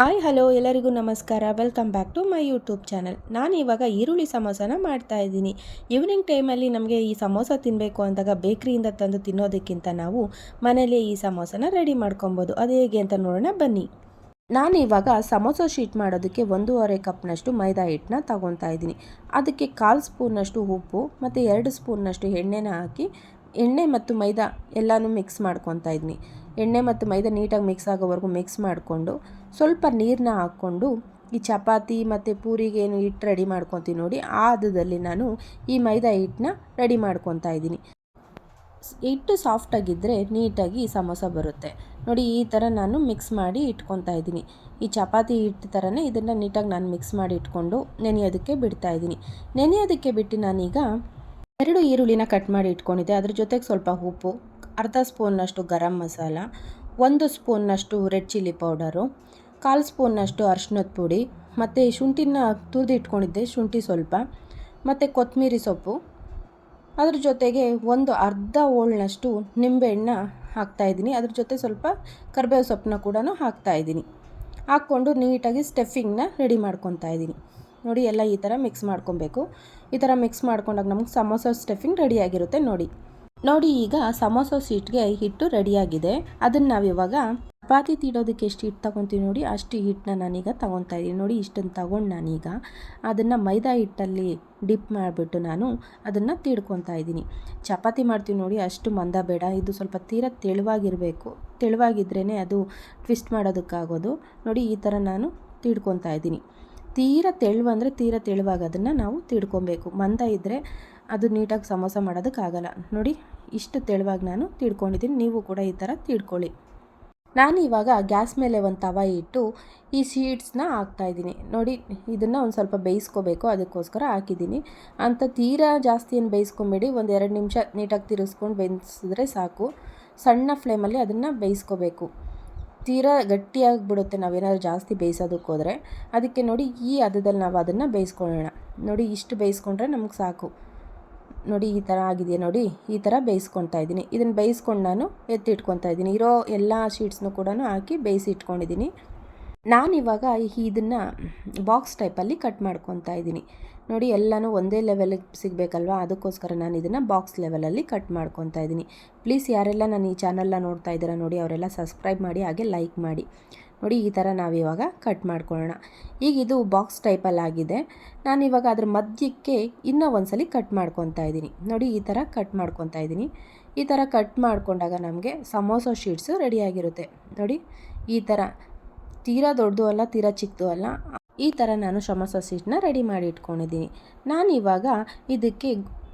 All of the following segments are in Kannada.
ಹಾಯ್, ಹಲೋ, ಎಲ್ಲರಿಗೂ ನಮಸ್ಕಾರ. Welcome back to my YouTube channel ನಾನು ಇವಾಗ ಈರುಳ್ಳಿ ಸಮೋಸನ ಮಾಡ್ತಾ ಇದ್ದೀನಿ. ಈವ್ನಿಂಗ್ ಟೈಮಲ್ಲಿ ನಮಗೆ ಈ ಸಮೋಸ ತಿನ್ನಬೇಕು ಅಂದಾಗ ಬೇಕ್ರಿಯಿಂದ ತಂದು ತಿನ್ನೋದಕ್ಕಿಂತ ನಾವು ಮನೇಲಿ ಈ ಸಮೋಸನ ರೆಡಿ ಮಾಡ್ಕೊಬೋದು. ಅದು ಹೇಗೆ ಅಂತ ನೋಡೋಣ, ಬನ್ನಿ. ನಾನು ಇವಾಗ ಸಮೋಸ ಶೀಟ್ ಮಾಡೋದಕ್ಕೆ ಒಂದೂವರೆ ಕಪ್ನಷ್ಟು ಮೈದಾ ಹಿಟ್ಟನ್ನ ತಗೊತಾ ಇದ್ದೀನಿ. ಅದಕ್ಕೆ ಕಾಲು ಸ್ಪೂನ್ನಷ್ಟು ಉಪ್ಪು ಮತ್ತು ಎರಡು ಸ್ಪೂನ್ನಷ್ಟು ಎಣ್ಣೆನ ಹಾಕಿ ಎಣ್ಣೆ ಮತ್ತು ಮೈದಾ ಎಲ್ಲನೂ ಮಿಕ್ಸ್ ಮಾಡ್ಕೊತಾ ಇದ್ದೀನಿ ಎಣ್ಣೆ ಮತ್ತು ಮೈದಾ ನೀಟಾಗಿ ಮಿಕ್ಸ್ ಆಗೋವರೆಗೂ ಮಿಕ್ಸ್ ಮಾಡಿಕೊಂಡು ಸ್ವಲ್ಪ ನೀರನ್ನ ಹಾಕ್ಕೊಂಡು ಈ ಚಪಾತಿ ಮತ್ತು ಪೂರಿಗೆ ಏನು ಹಿಟ್ಟು ರೆಡಿ ಮಾಡ್ಕೊತೀನಿ ನೋಡಿ ಆ ಹದದಲ್ಲಿ ನಾನು ಈ ಮೈದಾ ಹಿಟ್ಟನ್ನ ರೆಡಿ ಮಾಡ್ಕೊತಾ ಇದ್ದೀನಿ. ಹಿಟ್ಟು ಸಾಫ್ಟಾಗಿದ್ದರೆ ನೀಟಾಗಿ ಸಮೋಸ ಬರುತ್ತೆ. ನೋಡಿ, ಈ ಥರ ನಾನು ಮಿಕ್ಸ್ ಮಾಡಿ ಇಟ್ಕೊತಾ ಇದ್ದೀನಿ. ಈ ಚಪಾತಿ ಹಿಟ್ಟು ಥರನೇ ಇದನ್ನು ನೀಟಾಗಿ ನಾನು ಮಿಕ್ಸ್ ಮಾಡಿ ಇಟ್ಕೊಂಡು ನೆನೆಯೋದಕ್ಕೆ ಬಿಡ್ತಾ ಇದ್ದೀನಿ. ನೆನೆಯೋದಕ್ಕೆ ಬಿಟ್ಟು ನಾನೀಗ ಎರಡು ಈರುಳ್ಳಿನ ಕಟ್ ಮಾಡಿ ಇಟ್ಕೊಂಡಿದ್ದೆ. ಅದ್ರ ಜೊತೆಗೆ ಸ್ವಲ್ಪ ಉಪ್ಪು, ಅರ್ಧ ಸ್ಪೂನ್ನಷ್ಟು ಗರಂ ಮಸಾಲ, ಒಂದು ಸ್ಪೂನ್ನಷ್ಟು ರೆಡ್ ಚಿಲ್ಲಿ ಪೌಡರು, ಕಾಲು ಸ್ಪೂನ್ನಷ್ಟು ಅರ್ಶಿನದ ಪುಡಿ ಮತ್ತು ಶುಂಠಿನ ತುರಿದು ಇಟ್ಕೊಂಡಿದ್ದೆ ಶುಂಠಿ ಸ್ವಲ್ಪ ಮತ್ತು ಕೊತ್ತಂಬರಿ ಸೊಪ್ಪು. ಅದ್ರ ಜೊತೆಗೆ ಒಂದು ಅರ್ಧ ಓಳ್ನಷ್ಟು ನಿಂಬೆಹಣ್ಣ ಹಾಕ್ತಾಯಿದ್ದೀನಿ ಅದ್ರ ಜೊತೆ ಸ್ವಲ್ಪ ಕರಿಬೇವು ಸೊಪ್ಪನ್ನ ಕೂಡ ಹಾಕ್ತಾಯಿದ್ದೀನಿ ಹಾಕ್ಕೊಂಡು ನೀಟಾಗಿ ಸ್ಟಫಿಂಗ್ನ ರೆಡಿ ಮಾಡ್ಕೊತಾ ಇದ್ದೀನಿ. ನೋಡಿ, ಎಲ್ಲ ಈ ಥರ ಮಿಕ್ಸ್ ಮಾಡ್ಕೊಬೇಕು. ಈ ಥರ ಮಿಕ್ಸ್ ಮಾಡ್ಕೊಂಡಾಗ ನಮಗೆ ಸಮೋಸ ಸ್ಟಫಿಂಗ್ ರೆಡಿಯಾಗಿರುತ್ತೆ ನೋಡಿ. ನೋಡಿ ಈಗ ಸಮೋಸ ಸೀಟ್ಗೆ ಹಿಟ್ಟು ರೆಡಿಯಾಗಿದೆ ಅದನ್ನು ನಾವಿವಾಗ ಚಪಾತಿ ತೀಡೋದಕ್ಕೆ ಎಷ್ಟು ಹಿಟ್ಟು ತಗೊತೀವಿ ನೋಡಿ, ಅಷ್ಟು ಹಿಟ್ಟನ್ನ ನಾನೀಗ ತೊಗೊತಾ ಇದ್ದೀನಿ. ನೋಡಿ ಇಷ್ಟನ್ನು ತಗೊಂಡು ನಾನೀಗ ಅದನ್ನು ಮೈದಾ ಹಿಟ್ಟಲ್ಲಿ ಡಿಪ್ ಮಾಡಿಬಿಟ್ಟು ನಾನು ಅದನ್ನು ತೀಡ್ಕೊತಾ ಇದ್ದೀನಿ. ಚಪಾತಿ ಮಾಡ್ತೀವಿ ನೋಡಿ, ಅಷ್ಟು ಮಂದ ಬೇಡ. ಇದು ಸ್ವಲ್ಪ ತೀರ ತೆಳುವಾಗಿರಬೇಕು. ತೆಳುವಾಗಿದ್ರೇ ಅದು ಟ್ವಿಸ್ಟ್ ಮಾಡೋದಕ್ಕಾಗೋದು. ನೋಡಿ ಈ ಥರ ನಾನು ತೀಡ್ಕೊತಾ ಇದ್ದೀನಿ. ತೀರ ತೆಳುವಂದರೆ ತೀರ ತೆಳುವಾಗ ಅದನ್ನು ನಾವು ತಿಳ್ಕೊಬೇಕು ಮಂದ ಇದ್ದರೆ ಅದು ನೀಟಾಗಿ ಸಮೋಸ ಮಾಡೋದಕ್ಕಾಗಲ್ಲ. ನೋಡಿ, ಇಷ್ಟು ತೆಳುವಾಗಿ ನಾನು ತಿಳ್ಕೊಂಡಿದ್ದೀನಿ ನೀವು ಕೂಡ ಈ ಥರ ತಿಳ್ಕೊಳ್ಳಿ ನಾನು ಇವಾಗ ಗ್ಯಾಸ್ ಮೇಲೆ ಒಂದು ತವ ಇಟ್ಟು ಈ ಸೀಡ್ಸ್ನ ಹಾಕ್ತಾಯಿದ್ದೀನಿ ನೋಡಿ, ಇದನ್ನು ಒಂದು ಸ್ವಲ್ಪ ಬೇಯಿಸ್ಕೋಬೇಕು. ಅದಕ್ಕೋಸ್ಕರ ಹಾಕಿದ್ದೀನಿ. ಅಂತ ತೀರಾ ಜಾಸ್ತಿ ಏನು ಬೇಯಿಸ್ಕೊಬೇಡಿ. ಒಂದು ಎರಡು ನಿಮಿಷ ನೀಟಾಗಿ ತಿರುಗಿಸ್ಕೊಂಡು ಬೇಯಿಸಿದ್ರೆ ಸಾಕು. ಸಣ್ಣ ಫ್ಲೇಮಲ್ಲಿ ಅದನ್ನು ಬೇಯಿಸ್ಕೋಬೇಕು. ತೀರಾ ಗಟ್ಟಿಯಾಗಿಬಿಡುತ್ತೆ ನಾವೇನಾದ್ರು ಜಾಸ್ತಿ ಬೇಯಿಸೋದಕ್ಕೆ ಹೋದರೆ. ಅದಕ್ಕೆ ನೋಡಿ ಈ ಹದದಲ್ಲಿ ನಾವು ಅದನ್ನು ಬೇಯಿಸ್ಕೊಳ್ಳೋಣ. ನೋಡಿ ಇಷ್ಟು ಬೇಯಿಸ್ಕೊಂಡ್ರೆ ನಮಗೆ ಸಾಕು. ನೋಡಿ ಈ ಥರ ಆಗಿದೆ ನೋಡಿ. ಈ ಥರ ಬೇಯಿಸ್ಕೊತಾ ಇದ್ದೀನಿ. ಇದನ್ನು ಬೇಯಿಸ್ಕೊಂಡು ನಾನು ಎತ್ತಿಟ್ಕೊತಾ ಇದ್ದೀನಿ. ಇರೋ ಎಲ್ಲ ಶೀಟ್ಸ್ನು ಕೂಡ ಹಾಕಿ ಬೇಯಿಸಿ ಇಟ್ಕೊಂಡಿದ್ದೀನಿ ನಾನಿವಾಗ ಇದನ್ನು ಬಾಕ್ಸ್ ಟೈಪಲ್ಲಿ ಕಟ್ ಮಾಡ್ಕೊತಾ ಇದ್ದೀನಿ. ನೋಡಿ, ಎಲ್ಲನೂ ಒಂದೇ ಲೆವೆಲಿಗೆ ಸಿಗಬೇಕಲ್ವಾ? ಅದಕ್ಕೋಸ್ಕರ ನಾನು ಇದನ್ನು ಬಾಕ್ಸ್ ಲೆವೆಲಲ್ಲಿ ಕಟ್ ಮಾಡ್ಕೊತಾ ಇದ್ದೀನಿ. ಪ್ಲೀಸ್ ಯಾರೆಲ್ಲ ನಾನು ಈ ಚಾನಲ್ನ ನೋಡ್ತಾ ಇದ್ದೀರಾ ನೋಡಿ, ಅವರೆಲ್ಲ ಸಬ್ಸ್ಕ್ರೈಬ್ ಮಾಡಿ, ಹಾಗೆ ಲೈಕ್ ಮಾಡಿ. ನೋಡಿ, ಈ ಥರ ನಾವಿವಾಗ ಕಟ್ ಮಾಡ್ಕೊಳ್ಳೋಣ. ಈಗ ಇದು ಬಾಕ್ಸ್ ಟೈಪಲ್ಲಾಗಿದೆ ನಾನಿವಾಗ ಅದ್ರ ಮಧ್ಯಕ್ಕೆ ಇನ್ನೂ ಒಂದ್ಸಲಿ ಕಟ್ ಮಾಡ್ಕೊತಾ ಇದ್ದೀನಿ. ನೋಡಿ, ಈ ಥರ ಕಟ್ ಮಾಡ್ಕೊತಾ ಇದ್ದೀನಿ. ಈ ಥರ ಕಟ್ ಮಾಡಿಕೊಂಡಾಗ ನಮಗೆ ಸಮೋಸ ಶೀಟ್ಸು ರೆಡಿಯಾಗಿರುತ್ತೆ ನೋಡಿ, ಈ ಥರ ತೀರಾ ದೊಡ್ಡದು ಅಲ್ಲ, ತೀರಾ ಚಿಕ್ಕದು ಅಲ್ಲ. ಈ ಥರ ನಾನು ಸಮೋಸ ಸೀಟ್ನ ರೆಡಿ ಮಾಡಿ ಇಟ್ಕೊಂಡಿದ್ದೀನಿ. ನಾನು ಇವಾಗ ಇದಕ್ಕೆ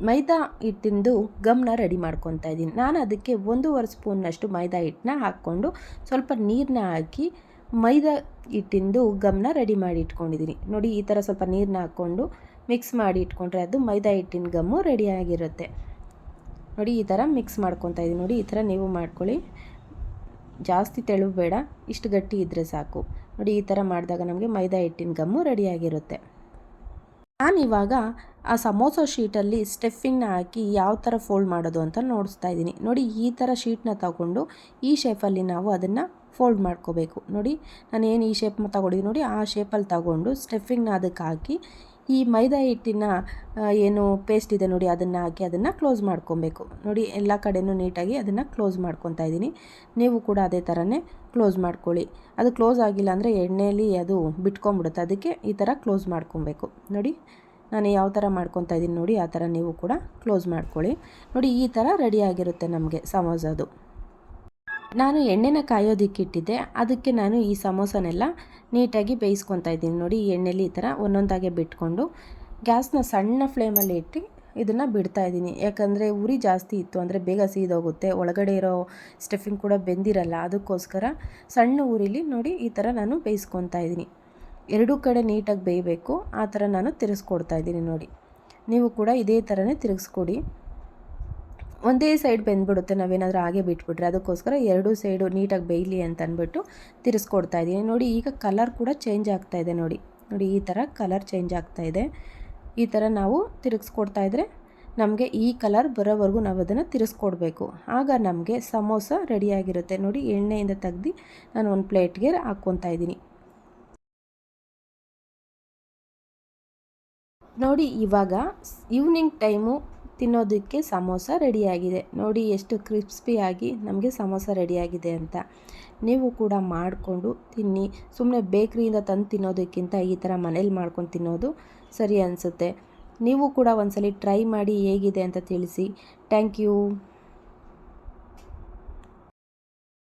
ಮೈದಾ ಹಿಟ್ಟಿಂದು ಗಮ್ನ ರೆಡಿ ಮಾಡ್ಕೊತಾ ಇದ್ದೀನಿ. ನಾನು ಅದಕ್ಕೆ ಒಂದೂವರೆ ಸ್ಪೂನ್ನಷ್ಟು ಮೈದಾ ಹಿಟ್ಟನ್ನ ಹಾಕ್ಕೊಂಡು ಸ್ವಲ್ಪ ನೀರನ್ನ ಹಾಕಿ ಮೈದಾ ಹಿಟ್ಟಿಂದು ಗಮ್ನ ರೆಡಿ ಮಾಡಿ ಇಟ್ಕೊಂಡಿದ್ದೀನಿ. ನೋಡಿ, ಈ ಥರ ಸ್ವಲ್ಪ ನೀರನ್ನ ಹಾಕ್ಕೊಂಡು ಮಿಕ್ಸ್ ಮಾಡಿ ಇಟ್ಕೊಂಡ್ರೆ ಅದು ಮೈದಾ ಹಿಟ್ಟಿನ ಗಮ್ಮು ರೆಡಿಯಾಗಿರುತ್ತೆ ನೋಡಿ, ಈ ಥರ ಮಿಕ್ಸ್ ಮಾಡ್ಕೊತಾ ಇದ್ದೀನಿ. ನೋಡಿ, ಈ ಥರ ನೀವು ಮಾಡ್ಕೊಳ್ಳಿ. ಜಾಸ್ತಿ ತೆಳು ಬೇಡ, ಇಷ್ಟು ಗಟ್ಟಿ ಇದ್ದರೆ ಸಾಕು. ನೋಡಿ, ಈ ಥರ ಮಾಡಿದಾಗ ನಮಗೆ ಮೈದಾ ಹಿಟ್ಟಿನ ಗಮ್ಮು ರೆಡಿಯಾಗಿರುತ್ತೆ. ನಾನಿವಾಗ ಆ ಸಮೋಸ ಶೀಟಲ್ಲಿ ಸ್ಟೆಫಿಂಗ್ನ ಹಾಕಿ ಯಾವ ಥರ ಫೋಲ್ಡ್ ಮಾಡೋದು ಅಂತ ನೋಡಿಸ್ತಾ ಇದ್ದೀನಿ. ನೋಡಿ, ಈ ಥರ ಶೀಟ್ನ ತಗೊಂಡು ಈ ಶೇಪಲ್ಲಿ ನಾವು ಅದನ್ನು ಫೋಲ್ಡ್ ಮಾಡ್ಕೋಬೇಕು. ನೋಡಿ ನಾನು ಏನು ಈ ಶೇಪ್ ತಗೊಂಡಿದ್ದೀನಿ ನೋಡಿ, ಆ ಶೇಪಲ್ಲಿ ತಗೊಂಡು ಸ್ಟೆಫಿಂಗ್ನ ಅದಕ್ಕೆ ಹಾಕಿ ಈ ಮೈದಾ ಹಿಟ್ಟಿನ ಏನು ಪೇಸ್ಟ್ ಇದೆ ನೋಡಿ, ಅದನ್ನು ಹಾಕಿ ಅದನ್ನು ಕ್ಲೋಸ್ ಮಾಡ್ಕೊಬೇಕು. ನೋಡಿ, ಎಲ್ಲ ಕಡೆಯೂ ನೀಟಾಗಿ ಅದನ್ನು ಕ್ಲೋಸ್ ಮಾಡ್ಕೊತಾ ಇದ್ದೀನಿ. ನೀವು ಕೂಡ ಅದೇ ಥರನೇ ಕ್ಲೋಸ್ ಮಾಡ್ಕೊಳ್ಳಿ. ಅದು ಕ್ಲೋಸ್ ಆಗಿಲ್ಲ ಅಂದರೆ ಎಣ್ಣೆಯಲ್ಲಿ ಅದು ಬಿಟ್ಕೊಂಬಿಡುತ್ತೆ ಅದಕ್ಕೆ ಈ ಥರ ಕ್ಲೋಸ್ ಮಾಡ್ಕೊಬೇಕು. ನೋಡಿ, ನಾನು ಯಾವ ಥರ ಮಾಡ್ಕೊತಾ ಇದ್ದೀನಿ ನೋಡಿ, ಆ ಥರ ನೀವು ಕೂಡ ಕ್ಲೋಸ್ ಮಾಡ್ಕೊಳ್ಳಿ. ನೋಡಿ, ಈ ಥರ ರೆಡಿಯಾಗಿರುತ್ತೆ ನಮಗೆ ಸಮೋಸದು. ನಾನು ಎಣ್ಣೆನ ಕಾಯೋದಿಕ್ಕಿಟ್ಟಿದ್ದೆ, ಅದಕ್ಕೆ ನಾನು ಈ ಸಮೋಸನೆಲ್ಲ ನೀಟಾಗಿ ಬೇಯಿಸ್ಕೊತಾ ಇದ್ದೀನಿ. ನೋಡಿ ಎಣ್ಣೆಲಿ ಈ ಥರ ಒಂದೊಂದಾಗೆ ಬಿಟ್ಕೊಂಡು ಗ್ಯಾಸ್ನ ಸಣ್ಣ ಫ್ಲೇಮಲ್ಲಿ ಇಟ್ಟು ಇದನ್ನು ಬಿಡ್ತಾ ಇದ್ದೀನಿ. ಯಾಕಂದರೆ ಉರಿ ಜಾಸ್ತಿ ಇತ್ತು ಅಂದರೆ ಬೇಗ ಸೀದೋಗುತ್ತೆ. ಒಳಗಡೆ ಇರೋ ಸ್ಟಫಿಂಗ್ ಕೂಡ ಬೆಂದಿರಲ್ಲ. ಅದಕ್ಕೋಸ್ಕರ ಸಣ್ಣ ಊರಿಲಿ ನೋಡಿ ಈ ಥರ ನಾನು ಬೇಯಿಸ್ಕೊತಾ ಇದ್ದೀನಿ. ಎರಡೂ ಕಡೆ ನೀಟಾಗಿ ಬೇಯಬೇಕು. ಆ ಥರ ನಾನು ತಿರುಗಿಸ್ಕೊಡ್ತಾ ಇದ್ದೀನಿ ನೋಡಿ. ನೀವು ಕೂಡ ಇದೇ ಥರನೇ ತಿರುಗಿಸ್ಕೊಡಿ. ಒಂದೇ ಸೈಡ್ ಬೆಂದ್ಬಿಡುತ್ತೆ. ನಾವೇನಾದರೂ ಹಾಗೆ ಬಿಟ್ಬಿಟ್ರೆ ಅದಕ್ಕೋಸ್ಕರ ಎರಡೂ ಸೈಡು ನೀಟಾಗಿ ಬೇಯಲಿ ಅಂತ ಅಂದ್ಬಿಟ್ಟು ತಿರ್ಸ್ಕೊಡ್ತಾ ಇದ್ದೀನಿ. ನೋಡಿ, ಈಗ ಕಲರ್ ಕೂಡ ಚೇಂಜ್ ಆಗ್ತಾ ಇದೆ ನೋಡಿ. ನೋಡಿ, ಈ ಥರ ಕಲರ್ ಚೇಂಜ್ ಆಗ್ತಾ ಇದೆ. ಈ ಥರ ನಾವು ತಿರುಗಿಸ್ಕೊಡ್ತಾ ಇದ್ದರೆ ನಮಗೆ ಈ ಕಲರ್ ಬರೋವರೆಗೂ ನಾವು ಅದನ್ನು ತಿರ್ಸ್ಕೊಡ್ಬೇಕು. ಆಗ ನಮಗೆ ಸಮೋಸ ರೆಡಿಯಾಗಿರುತ್ತೆ ನೋಡಿ, ಎಣ್ಣೆಯಿಂದ ತೆಗ್ದು ನಾನು ಒಂದು ಪ್ಲೇಟ್ಗೆ ಹಾಕ್ಕೊತಾ ಇದ್ದೀನಿ. ನೋಡಿ, ಇವಾಗ ಈವ್ನಿಂಗ್ ಟೈಮು ತಿನ್ನೋದಕ್ಕೆ ಸಮೋಸ ರೆಡಿಯಾಗಿದೆ. ನೋಡಿ ಎಷ್ಟು ಕ್ರಿಸ್ಪಿಯಾಗಿ ನಮಗೆ ಸಮೋಸ ರೆಡಿಯಾಗಿದೆ ಅಂತ. ನೀವು ಕೂಡ ಮಾಡಿಕೊಂಡು ತಿನ್ನಿ. ಸುಮ್ಮನೆ ಬೇಕ್ರಿಯಿಂದ ತಂದು ತಿನ್ನೋದಕ್ಕಿಂತ ಈ ಥರ ಮನೇಲಿ ಮಾಡ್ಕೊಂಡು ತಿನ್ನೋದು ಸರಿ ಅನಿಸುತ್ತೆ. ನೀವು ಕೂಡ ಒಂದ್ಸಲಿ ಟ್ರೈ ಮಾಡಿ ಹೇಗಿದೆ ಅಂತ ತಿಳಿಸಿ. Thank you.